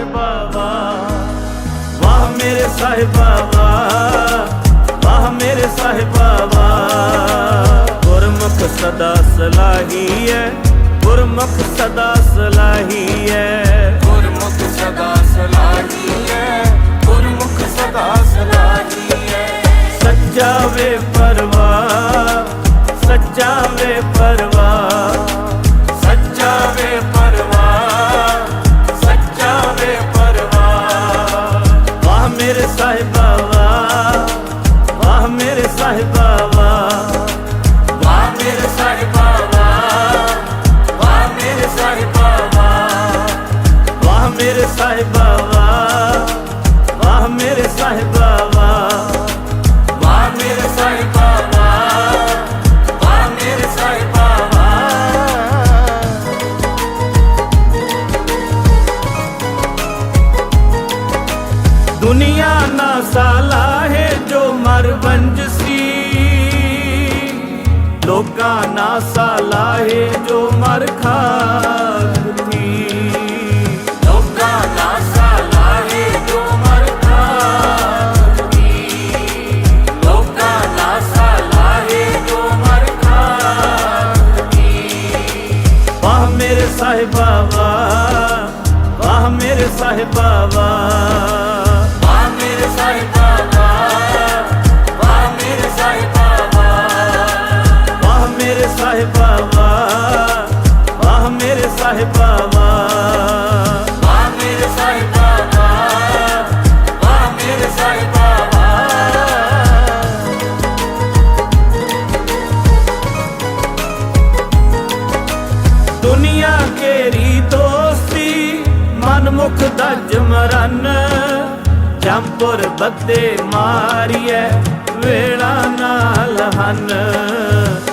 ਸਾਹਿਬਾ ਵਾਹ ਮੇਰੇ ਸਾਹਿਬਾ ਵਾਹ ਮੇਰੇ ਸਾਹਿਬਾ ਗੁਰਮੁਖ ਸਦਾ ਸਲਾਹੀ ਹੈ ਗੁਰਮੁਖ ਸਦਾ ਸਲਾਹੀ ਹੈ। ਗੁਰਮੁਖ ਸਦਾ ਸਲਾਹੀ ਹੈ ਗੁਰਮੁਖ ਸਦਾ ਸਲਾਹੀ ਹੈ। ਸੱਚਾ ਵੇ ਪਰਵਾਹ ਸੱਚਾ ਵੇ ਪਰਵਾਹ ਸਾਹਿਬਾਵਾ ਵਾਹ ਮੇਰੇ ਸਾਹਿਬਾਵਾ ਵਾਹ ਮੇਰੇ ਸਾਹਿਬਾਵਾ ਵਾਹ ਮੇਰੇ ਸਾਹਿਬਾ ਲੋਕਾਂ ਨਾਸਾ ਲਾਹੇ ਜੋ ਮਰ ਖਾਤੀ ਲੋਕਾਂ ਨਾਸਾ ਲਾਹੇ ਜੋ ਮਰ ਖਾਤੀ ਲੋਕਾਂ ਨਾਸਾ ਲਾਹੇ ਜੋ ਮਰ ਖਾਤੀ ਵਾਹ ਮੇਰੇ ਸਾਹਿਬਾ ਵਾਹ ਮੇਰੇ ਸਾਹਿਬਾ ਬੱਦੇ ਮਾਰੀਐ, ਵੇਲਾ ਨਾਲ ਹਨ।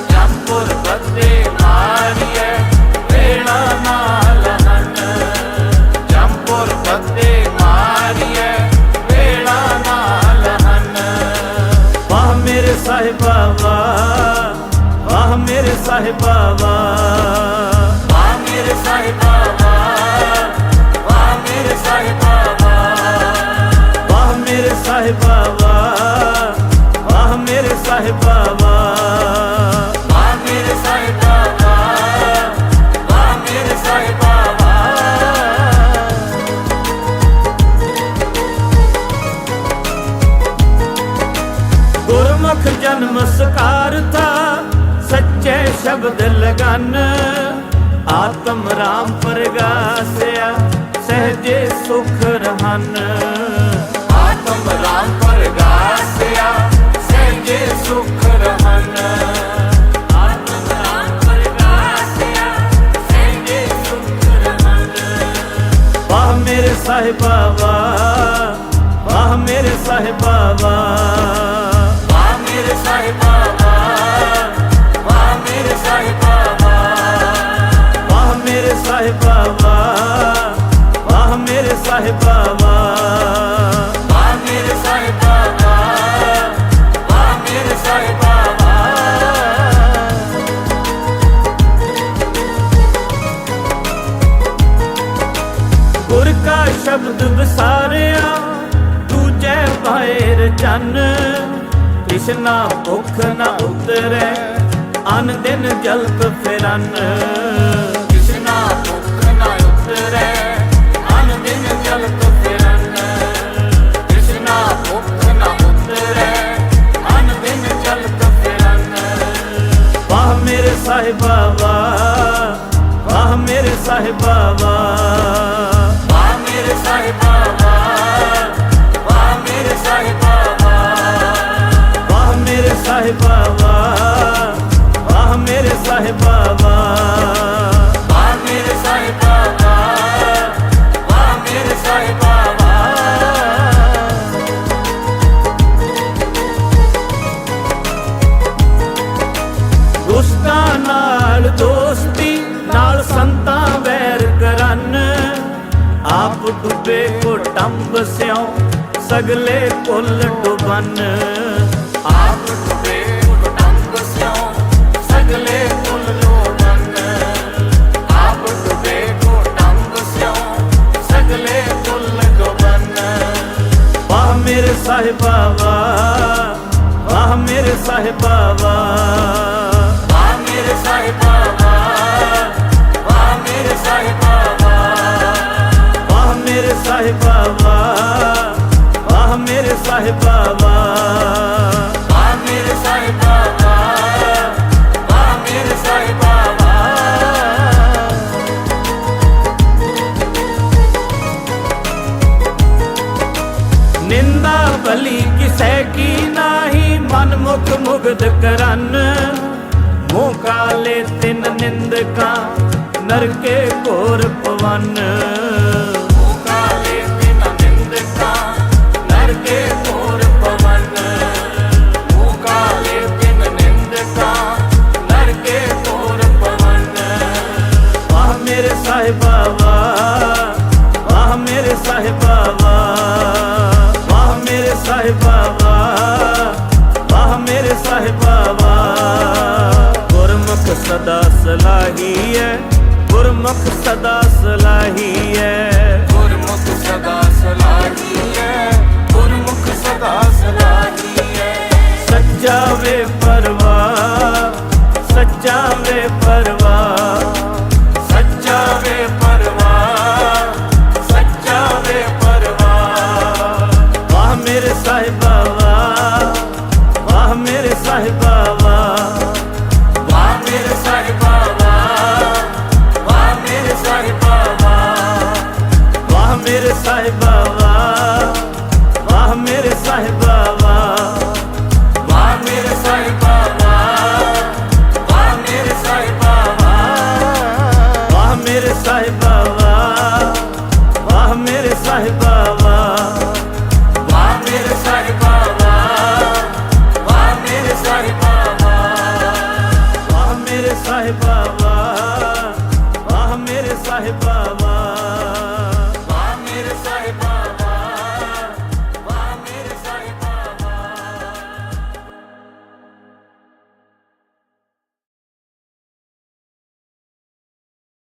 ਜੰਪੁਰ ਬੱਦੇ ਮਾਰੀਏ ਵੇਲਾ ਨਾਲ ਹਨ। ਜੰਪੁਰ ਬੱਦੇ ਮਾਰੀਏ ਵੇਲਾ ਨਾਲ ਹਨ। ਵਾਹ ਮੇਰੇ ਸਾਹਿਬਾ ਵਾਹ ਵਾਹ ਮੇਰੇ ਸਾਹਿਬਾ ਵਾਹ ਗੁਰਮੁਖ ਜਨਮ ਸਕਾਰਤਾ, ਸੱਚੇ ਸ਼ਬਦ ਲਗਨ। ਆਤਮ ਰਾਮ ਪ੍ਰਗਾਸਿਆ, ਸਹਜੇ ਸੁਖ ਰਹਨ। ਆਤਮ ਰਾਮ ਪਰਗਾਸਿਆ, ਸਹਿਜੇ ਸੁਖ ਰਹਨ। ਆਤਮ ਰਾਮ ਪਰਗਾਸਿਆ, ਸਹਿਜੇ ਸੁਖ ਰਹਨ। ਵਾਹ ਮੇਰੇ ਸਾਹਿਬਾ ਵਾਹ ਵਾਹ ਮੇਰੇ ਸਾਹਿਬਾ ਵਾਹ ਮੇਰੇ ਸਾਹਿਬਾ ਵਾਹ ਵਾਹ ਮੇਰੇ ਸਾਹਿਬਾ ਵਾਹ ਮੇਰੇ ਸਾਹਿਬਾ ਵਾਹ ਵਾਹ ਮੇਰੇ ਸਾਹਿਬਾ ਵਾਹ ਵਾਹ ਮੇਰੇ ਸਾਹਿਬਾ ਵਾਹ ਮੇਰੇ ਸਾਹਿਬਾ ਗੁਰ ਕਾ ਸ਼ਬਦ ਵਿਸਾਰਿਆ, ਦੂਜੇ ਬਾਹਰ ਚੰਨ। ਕ੍ਰਿਸ਼ਨਾ ਭੁੱਖ ਨਾ ਉਤਰੈ, ਅਨ ਦਿਨ ਜਲਤ ਫਿਰਨ। ਕਿਸਨਾ ਭੁੱਖ ਨਾ ਉਤਰੈ, ਅਨ ਦਿਨ ਜਲਤ ਫਿਰਨ। ਕਿਸਨਾ ਭੁੱਖ ਨਾ ਉਤਰੈ, ਅਨ ਦਿਨ ਜਲਤ ਫਿਰਨ। ਵਾਹ ਮੇਰੇ ਸਾਹਿਬਾ, ਵਾਹ। ਵਾਹ ਮੇਰੇ ਸਾਹਿਬਾ, ਵਾਹ। ਵਾਹ ਮੇਰੇ ਸਾਹਿਬਾ ਸਾਹਿਬਾਵਾ ਆਹ ਮੇਰੇ ਸਾਹਿਬਾਵਾ ਆਹ ਮੇਰੇ ਸਾਹਿਬਾਵਾ ਆਹ ਮੇਰੇ ਸਾਹਿਬਾਵਾ ਦੋਸਤਾਂ ਨਾਲ ਦੋਸਤੀ ਨਾਲ ਸੰਤਾਂ ਵੈਰ ਕਰਨ ਆਪ ਡੁੱਬੇ ਕੋ ਟੰਬ ਸਿਓ ਸਗਲੇ ਪੁੱਲ ਡੁਬਨ ਸਾਹਿਬਾਵਾ ਵਾ ਮੇਰੇ ਸਾਹਿਬਾਵਾ ਵਾ ਮੇਰੇ ਸਾਹਿਬਾਵਾ ਵਾ ਮੇਰੇ ਸਾਹਿਬਾਵਾ ਵਾ ਮੇਰੇ ਸਾਹਿਬਾਵਾ ਮਨ ਮੁਖ ਮੁਗਧ ਕਰਨ। ਮੂੰਹ ਕਾਲੇ ਤਿਨ ਨਿੰਦਕਾਂ ਨਰਕੇ ਘੋਰ ਪਵਨ। ਸਲਾਹੀ ਹੈ ਗੁਰਮੁਖ ਸਦਾ ਸਲਾਹੀ ਹੈ। ਗੁਰਮੁਖ ਸਦਾ ਸਲਾਹੀ ਹੈ ਗੁਰਮੁਖ ਸਦਾ ਸਲਾਹੀ ਹੈ। ਸੱਜਾ ਵੇ ਪਰਵਾਹ ਸੱਜਾ ਵੇ ਪਰਵਾਹ ਸੱਚਾ ਵੇ ਪਰਵਾਹ ਸੱਚਾ ਵੇ ਪਰਵਾਹ ਵਾਹ ਮੇਰੇ ਸਾਹਿਬਾ ਵਾਹ ਮੇਰੇ ਸਾਹਿਬਾ ਮੇਰੇ ਸਾਹਿਬਾ ਵਾਹ ਮੇਰੇ ਸਾਹਿਬਾ ਵਾਹ ਵਾਹ ਮੇਰੇ ਸਾਹਿਬਾ ਵਾਹ ਮੇਰੇ ਸਾਹਿਬਾ ਵਾਹ ਵਾਹ ਮੇਰੇ ਸਾਹਿਬਾ ਵਾਹ ਮੇਰੇ ਸਾਹਿਬਾ ਵਾਹ ਮੇਰੇ ਸਾਹਿਬਾ ਵਾਹ ਮੇਰੇ ਸਾਹਿਬਾ ਵਾਹ ਮੇਰੇ ਸਾਹਿਬਾ ਵਾਹ ਮੇਰੇ ਸਾਹਿਬਾ